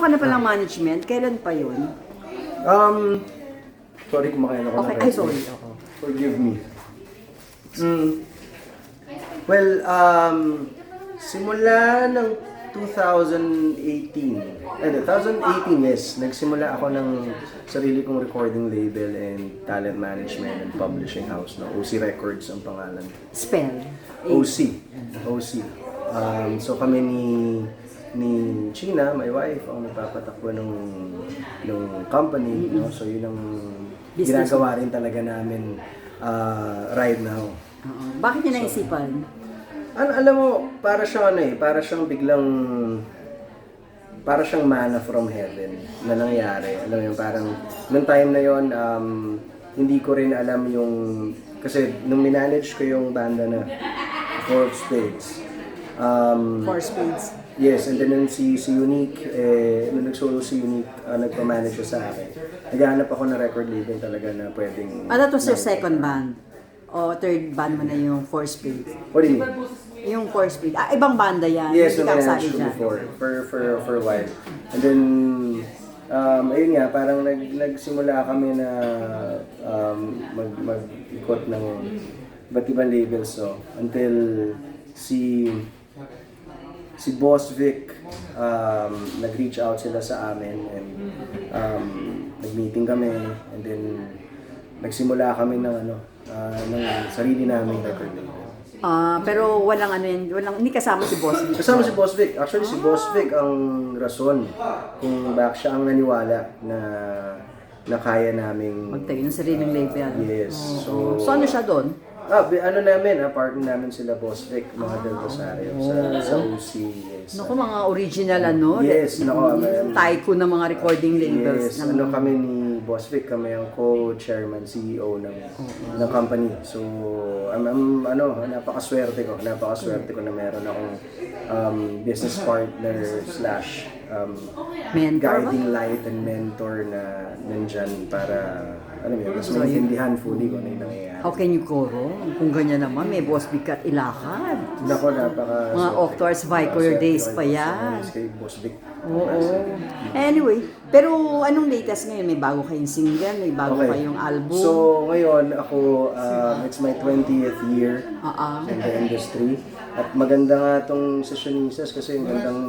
ka na palang management. Kailan pa yun? Um, sorry kumakain ako ng Okay, Red ay sorry. Oo. Forgive me. Mm. Well, um, simula ng 2018, eh, 2018, yes, nagsimula ako ng sarili kong recording label and talent management and publishing house, no? OC Records ang pangalan. Spell. OC. OC. Um, so kami ni ni China, my wife, ang nagpapatakbo ng ng company, no? So yun ang Business. ginagawa rin talaga namin uh, right now. Oo. Bakit niya naisipan? Ano, alam mo, para siyang ano eh, para siyang biglang para siyang manna from heaven na nangyari. Alam mo yun, parang nung time na yon um, hindi ko rin alam yung kasi nung minanage ko yung banda na Four Spades. Um, Four spades. Yes, and then si, si Unique, eh, nung nag-solo si Unique, uh, nagpa-manage siya sa akin. Naghahanap ako ng record label talaga na pwedeng... Ah, that was your second band? O third band mo na yung Four Spades? What do you mean? Yung Four Spades. Ah, ibang banda yan. Yes, Hindi ka kasali dyan. before, for, for, for a while. And then, um, ayun nga, parang nag, nagsimula kami na um, mag, mag-ikot ng iba't ibang labels. So, until si si Boss Vic um, nag-reach out sila sa amin and um, nag-meeting kami and then nagsimula kami ng ano ah, ng sarili naming record label. Ah, pero walang ano yun, walang, hindi kasama si Boss Vic. Kasama si Boss Vic. Actually, si Boss Vic ang rason kung bakit siya ang naniwala na na kaya naming... Magtayo ng sariling label. Yes. So, So ano siya doon? Ah, bi- ano namin, ah, partner namin sila Boss Vic, mga Del Rosario, sa, sa OC. Yes. Naku, mga original ano. Yes, naku, mm, may- Tycoon ng mga recording labels. Yes, ng, ano kami ni Boss Vic, kami ang co-chairman, CEO ng ng company. So, I'm, I'm- ano, napakaswerte ko. Napakaswerte ko na meron akong um, business partner slash um, Mentor ba? guiding light and mentor na nandyan para, ano yun, mas maintindihan fully kung ano yung nangyayari. How can you go wrong? Kung ganyan naman, may Boss Vic at ilakad. Nako, napaka... Mga Octors Vicour days pa yan. Kay Boss Vic. Oo. Anyway, pero anong latest ngayon? May bago kayong single, may bago Okay. kayong album. So, ngayon, ako, um, it's my 20th year Ah, ah. in the industry. At maganda nga itong sessionistas kasi ang gandang,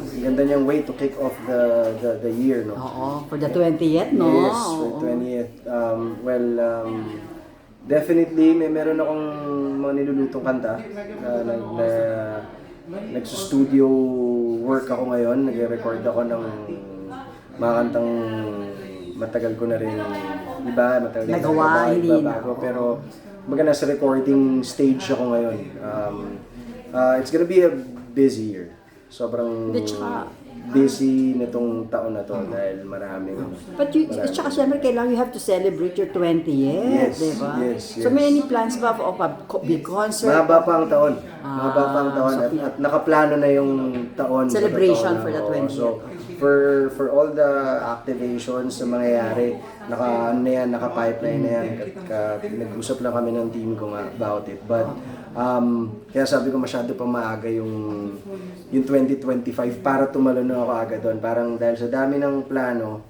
ang ganda niyang way to kick off the the, the year, no? Oo, for the 20th, no? Yes, Oo. for 20th. Um, well, um, definitely, may meron akong mga nilulutong kanta na, na, na nagsustudio work ako ngayon. Nagre-record ako ng mga kantang matagal ko na rin, di ba? Matagal na Nagawa, hindi iba na. Pero, maganda nasa recording stage ako ngayon. Um, uh, it's gonna be a busy year. Sobrang Hindi, tsaka- busy nitong taon na to dahil maraming But you, at saka syempre, kailangan you have to celebrate your 20th, Yes, di ba? yes, So, yes. may any plans ba of a co- big concert? Mahaba pa ang taon. Mahaba pa ang taon so at, at nakaplano na yung taon. sa Celebration totoo for the na, oo. 20th. So, for for all the activations na mangyayari, naka ano na yan, naka-pipeline na yan. At, ka- nag-usap lang kami ng team ko nga about it. But, um, kaya sabi ko masyado pa maaga yung yung 2025 para tumalo na ako agad doon. Parang dahil sa dami ng plano,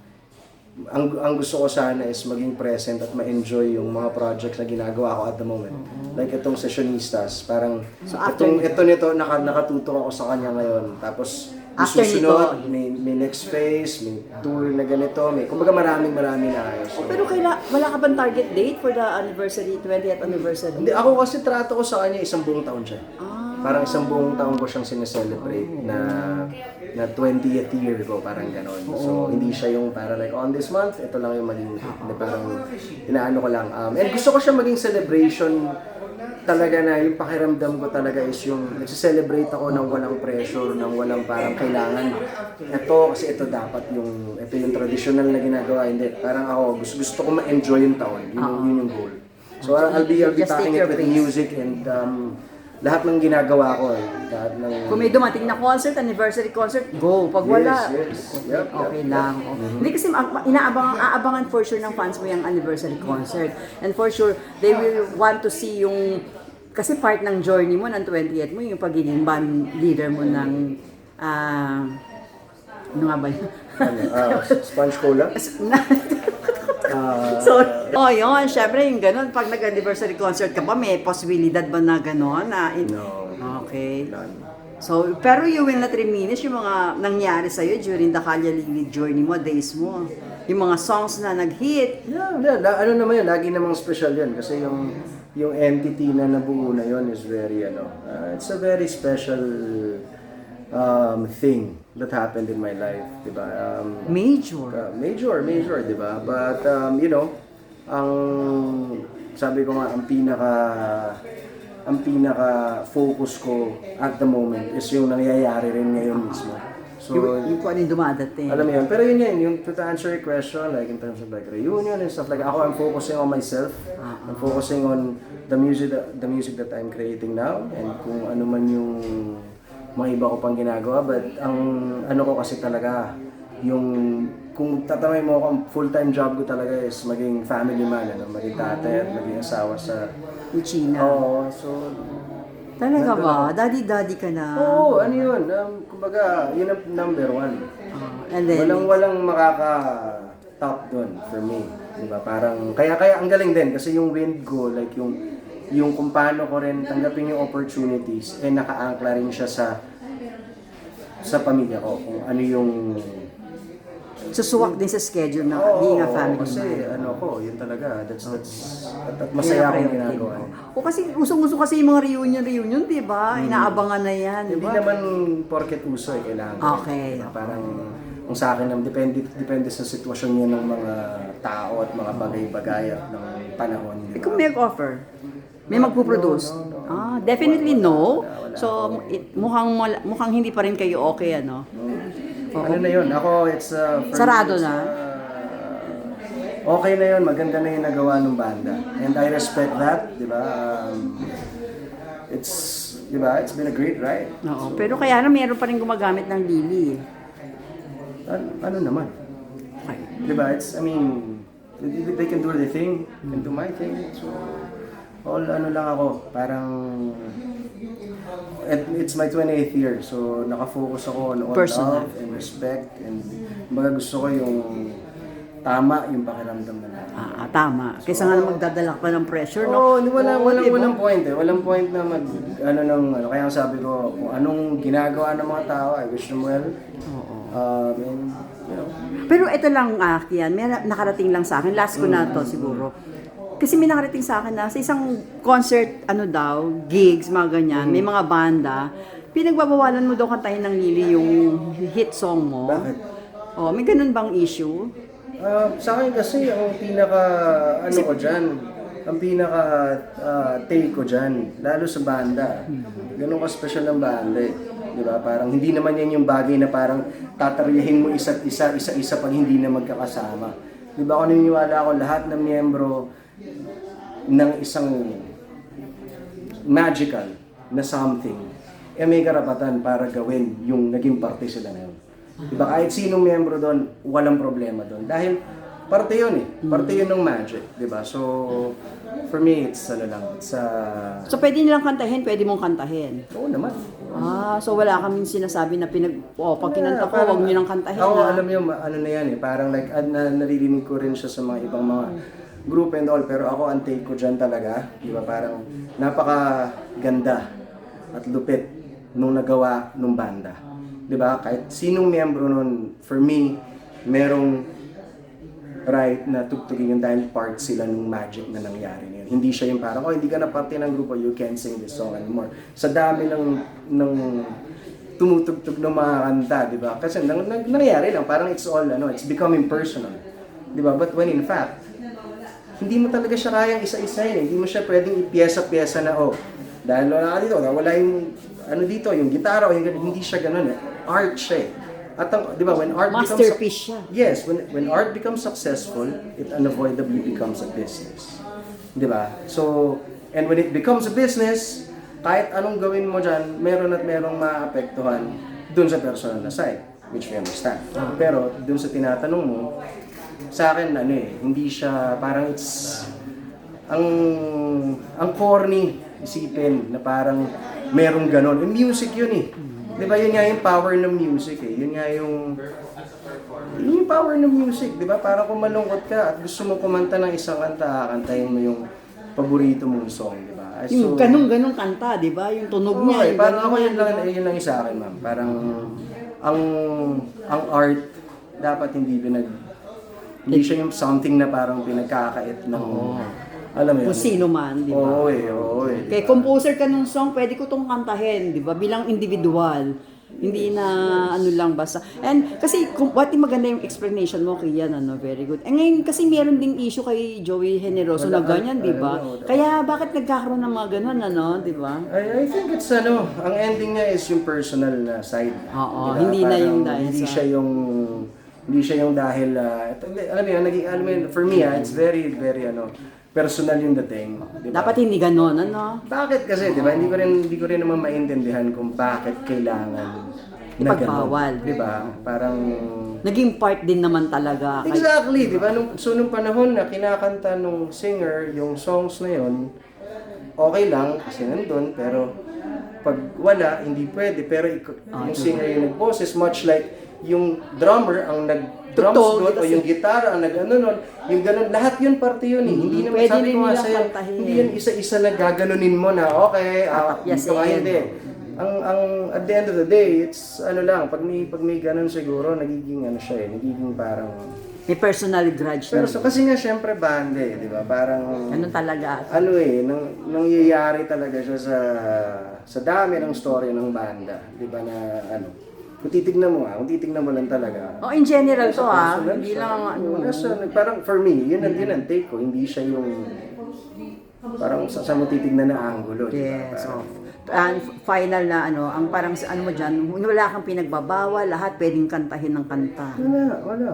ang ang gusto ko sana is maging present at ma-enjoy yung mga projects na ginagawa ko at the moment. Like itong sessionistas, parang So, itong ito nito naka, nakatutok ako sa kanya ngayon. Tapos After susunod, nito- may, may next phase, may tour na ganito, may kumbaga maraming maraming na ayos. Oh, pero kaila, wala ka bang target date for the anniversary, 20th anniversary? Hindi, ako kasi trato ko sa kanya isang buong taon siya. Ah. Parang isang buong taon ko siyang sineselebrate na na 20th year ko, parang ganon. So, hindi siya yung para like, on this month, ito lang yung maging, na parang, inaano ko lang. Um, and gusto ko siya maging celebration talaga na yung pakiramdam ko talaga is yung nagse-celebrate ako ng walang pressure, ng walang parang kailangan. Ito, kasi ito dapat yung, ito yung traditional na ginagawa. Hindi, parang ako, gusto, gusto ko ma-enjoy yung taon. Yun, yung- yun yung goal. So, I'll be, I'll be Just take packing it your with music and um, lahat ng ginagawa ko. Eh, lahat ng... Kung may dumating na concert, anniversary concert, go. Pag wala, Yes, yes. Yep, okay yep, lang. oh. Hindi kasi ma- inaabangan, aabangan for sure ng fans mo yung anniversary concert. And for sure, they will want to see yung kasi part ng journey mo ng 20th mo yung pagiging band leader mo ng ah, Ano nga ba yun? Ano, ah, sponge cola? Ah, so, oh, yun. Syempre, yung ganun. Pag nag-anniversary concert ka ba, may posibilidad ba na gano'n? Na in- no. Okay. None. So, pero you will not reminisce yung mga nangyari sa'yo during the Kalya Lili journey mo, days mo. Yung mga songs na nag-hit. Yeah, yeah, ano naman yun, lagi namang special yun kasi yung yung entity na nabuo na yun is very ano, uh, it's a very special um, thing that happened in my life, 'di ba? Um, Major. uh, major, major, 'di ba? But um, you know, ang sabi ko nga ang pinaka ang pinaka focus ko at the moment is yung nangyayari rin ngayon mismo. So, yung, yung kung ano yung dumadating. alam mo yun, pero yun yun, yung to answer your question, like in terms of like reunion and stuff like ako, I'm focusing on myself. I'm focusing on the music that, the music that I'm creating now and kung ano man yung mga iba ko pang ginagawa. But ang ano ko kasi talaga, yung kung tatamay mo ako, full-time job ko talaga is maging family man, ano, maging tatay at maging asawa sa... Yung China. Oo, so Talaga ba? Daddy-daddy ka na. Oo, ano yun? Um, kumbaga, yun ang number one. Ah, and then, Walang walang makaka top doon for me. 'Di ba? Parang kaya kaya ang galing din kasi yung wind ko like yung yung kung paano ko rin tanggapin yung opportunities eh nakaangkla rin siya sa sa pamilya ko kung ano yung susuwak din sa schedule na Oo, being a family kasi man. ano ko yun talaga that's that's at, at masaya akong ginagawa O kasi usong-uso kasi yung mga reunion-reunion, di ba? Inaabangan na yan, di Hindi ba? naman porket uso eh, kailangan. Okay. Parang kung sa akin naman, depende, depende sa sitwasyon niya ng mga tao at mga bagay-bagay at ng panahon. di Eh, ba? kung may offer, may magpuproduce. Ah, definitely no. So, it, mukhang mukhang hindi pa rin kayo okay, ano? Ano na yun? Ako, it's... Uh, for me, Sarado it's, na? uh, okay na yun. Maganda na yung nagawa ng banda. And I respect that, di ba? Um, it's, di ba? It's been a great ride. Oo. Pero kaya na meron pa rin gumagamit ng lili. Ano, ano naman? Okay. Di ba? It's, I mean, they, they can do their thing, I can do my thing. So, all ano lang ako, parang, it, it's my 28th year, so nakafocus ako on all Personal. love and respect, and baga gusto ko yung tama yung pakiramdam na natin. Ah, ah, tama. Kaysa nga na magdadala ka pa ng pressure, no? Oo, no, wala, Oo, walang, di ba? walang point eh. Walang point na mag, ano nang, ano, kaya ang sabi ko, kung anong ginagawa ng mga tao, I wish them well. Oo. Um, and, you know, Pero ito lang, ah, Kian, may na- nakarating lang sa akin. Last ko na to siguro. Kasi may nakarating sa akin na sa isang concert, ano daw, gigs, mga ganyan, may mga banda, pinagbabawalan mo daw kantahin ng Lily yung hit song mo. Bakit? Oh, may ganun bang issue? Ah, sa akin kasi ang pinaka ano ko diyan, ang pinaka ah, take ko diyan, lalo sa banda. Ganun ka special ng banda eh. 'Di ba? Parang hindi naman yan yung bagay na parang tataryahin mo isa't isa, isa-isa pag hindi na magkakasama. 'Di ba? Kung naniniwala ako lahat ng miyembro ng isang magical na something, eh may karapatan para gawin yung naging parte sila na yun. Diba? Kahit sinong miyembro doon, walang problema doon. Dahil parte yun eh. Parte yun ng magic. Diba? So, for me, it's ano lang. It's, uh, So pwede nilang kantahin, pwede mong kantahin. oo naman. Ah, so wala kaming sinasabi na pinag... Oh, pag kinanta ko, Parang- huwag niyo nang kantahin. Ako, ah. alam niyo, ano na yan eh. Parang like, ad, na, naririnig ko rin siya sa mga ibang mga group and all. Pero ako, ang take ko dyan talaga. Di ba? Parang napaka ganda at lupit nung nagawa nung banda. Di ba? Kahit sinong miyembro nun, for me, merong right na tugtugin yun dahil part sila nung magic na nangyari na yun. Hindi siya yung parang, oh, hindi ka na parte ng grupo, you can't sing this song anymore. Sa dami ng, ng tumutugtog ng mga kanta, di ba? Kasi nang, nang, nangyayari lang, parang it's all, ano, it's becoming personal. Di ba? But when in fact, hindi mo talaga siya kayang isa-isahin. eh. Hindi mo siya pwedeng ipiyesa-piyesa na, oh, dahil wala ka dito, wala yung, ano dito, yung gitara, o yung, ganun. hindi siya ganun eh. Art siya eh. At ang, di ba, when art Masterpiece siya. becomes... Yes, when, when art becomes successful, it unavoidably becomes a business. Di ba? So, and when it becomes a business, kahit anong gawin mo dyan, meron at merong maapektuhan dun sa personal na side, which we understand. Pero dun sa tinatanong mo, sa akin, ano eh, hindi siya, parang it's, ang, ang corny isipin na parang merong ganon. Eh, music yun eh. Di ba yun nga yung power ng music eh. Yun nga yung... Yun yung power ng music, di ba? Para kung malungkot ka at gusto mo kumanta ng isang kanta, kantahin mo yung paborito mong song, di ba? Ah, Yung ganong-ganong kanta, di ba? Yung tunog niya. Okay, parang ako yun lang, ba? yun lang yung sa akin, ma'am. Parang ang ang art dapat hindi pinag hindi siya yung something na parang pinagkakait ng alam mo yun. Kung sino man, di ba? Oo eh, oo eh. Kaya composer ka ng song, pwede ko tong kantahin, di ba? Bilang individual. Hindi na ano lang basta. And kasi kung what maganda yung explanation mo kay yan, ano, very good. And ngayon kasi meron ding issue kay Joey Generoso na Wala, ganyan, di ba? wala. Kaya bakit nagkakaroon ng mga ganun, ano, di ba? I, I think it's ano, ang ending niya is yung personal na side. Oo, Diba? hindi na yung dahil Hindi sa- siya yung hindi siya yung dahil ah, ito, hindi, alam mo yun, naging, alam mo yun, for me ah, it's very very ano, personal yung dating, di ba? Dapat hindi ganon, ano? Bakit kasi, di ba? Hindi ko rin hindi ko rin naman maintindihan kung bakit kailangan na Ipagbawal. ganun. Di ba? Parang Naging part din naman talaga. Kay, Exactly, di ba? Nung, so nung panahon na kinakanta nung singer yung songs na yon, okay lang kasi nandun, pero pag wala, hindi pwede. Pero ik- Ah, yung singer yung nagboses, much like yung drummer ang nag-drums doon, o yung gitara ang nag-ano nun, yung ganun, lahat yun parte yun eh. Hindi naman, Pwede sabi ko nga sa'yo, hindi yan isa-isa na gaganunin mo na, okay, ah, dito nga hindi. Ang, ang, at the end of the day, it's, ano lang, pag may, pag may ganun siguro, nagiging, ano siya eh, nagiging parang, may personal grudge pero so, kasi nga syempre banda eh, di ba? Parang Ganun talaga. ano eh, nang nangyayari talaga siya sa sa dami ng story ng banda, di ba na ano. Kung titignan mo ah, kung titignan mo lang talaga. Oh, in general to ah, personal hindi siya. lang ano. Oo, nasa, parang for me, yun ang, yun ang take ko, hindi siya yung parang sa, sa mo titignan na angulo, di ba? Yes, Parang- so, and final na ano, ang parang sa ano mo dyan, wala kang pinagbabawal, lahat pwedeng kantahin ng kanta. Wala, wala.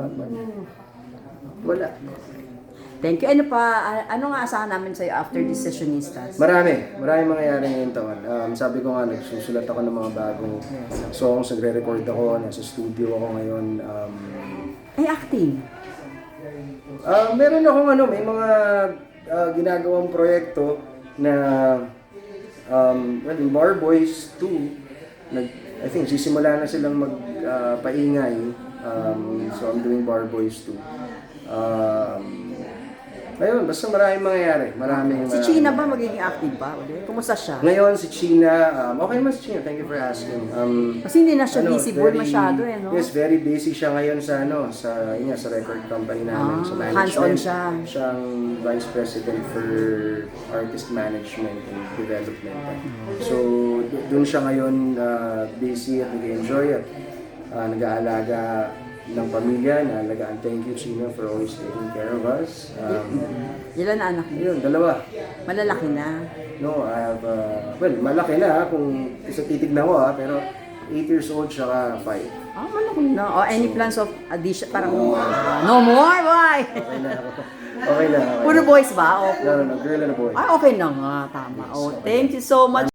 Wala. Thank you. Ano pa, ano nga asahan namin sa'yo after this sessionistas? Marami, marami mangyayari ngayong taon. Um, sabi ko nga, nagsusulat ako ng mga bagong songs, nagre-record ako, nasa studio ako ngayon. Um, Ay, acting. ah, meron akong ano, may mga ah, ginagawang proyekto na um, well, Bar Boys 2, nag, I think sisimula na silang magpaingay. um, so I'm doing Bar Boys 2. Um, ayun, basta maraming mangyayari. Maraming, Si maraming- China ba magiging active pa? ulit? Kumusta siya? Ngayon, si China, um, okay naman si China, thank you for asking. Um, Kasi hindi na siya ano, visible masyado eh, no? Yes, very busy siya ngayon sa ano, sa yun nga, sa record company namin, Ah, sa management. hands-on siya. Siyang vice president for artist management and development. So, do- dun siya ngayon uh, busy at nag-enjoy at uh, nag-aalaga ng pamilya, naalagaan. Thank you, China, for always taking care of us. Um, Ilan na anak niyo? yun, dalawa. Malalaki na. No, I have, uh, well, malaki na ha, kung isa titignan ko ha, pero 8 years old siya 5. Ah, malaki na. Oh, any plans of addition? Parang, no more, boy! Okay na ako. Okay na. Okay. Puro boys ba? O, No, no, no, girl and a boy. ah, okay na nga. Tama. Oh, thank you so much.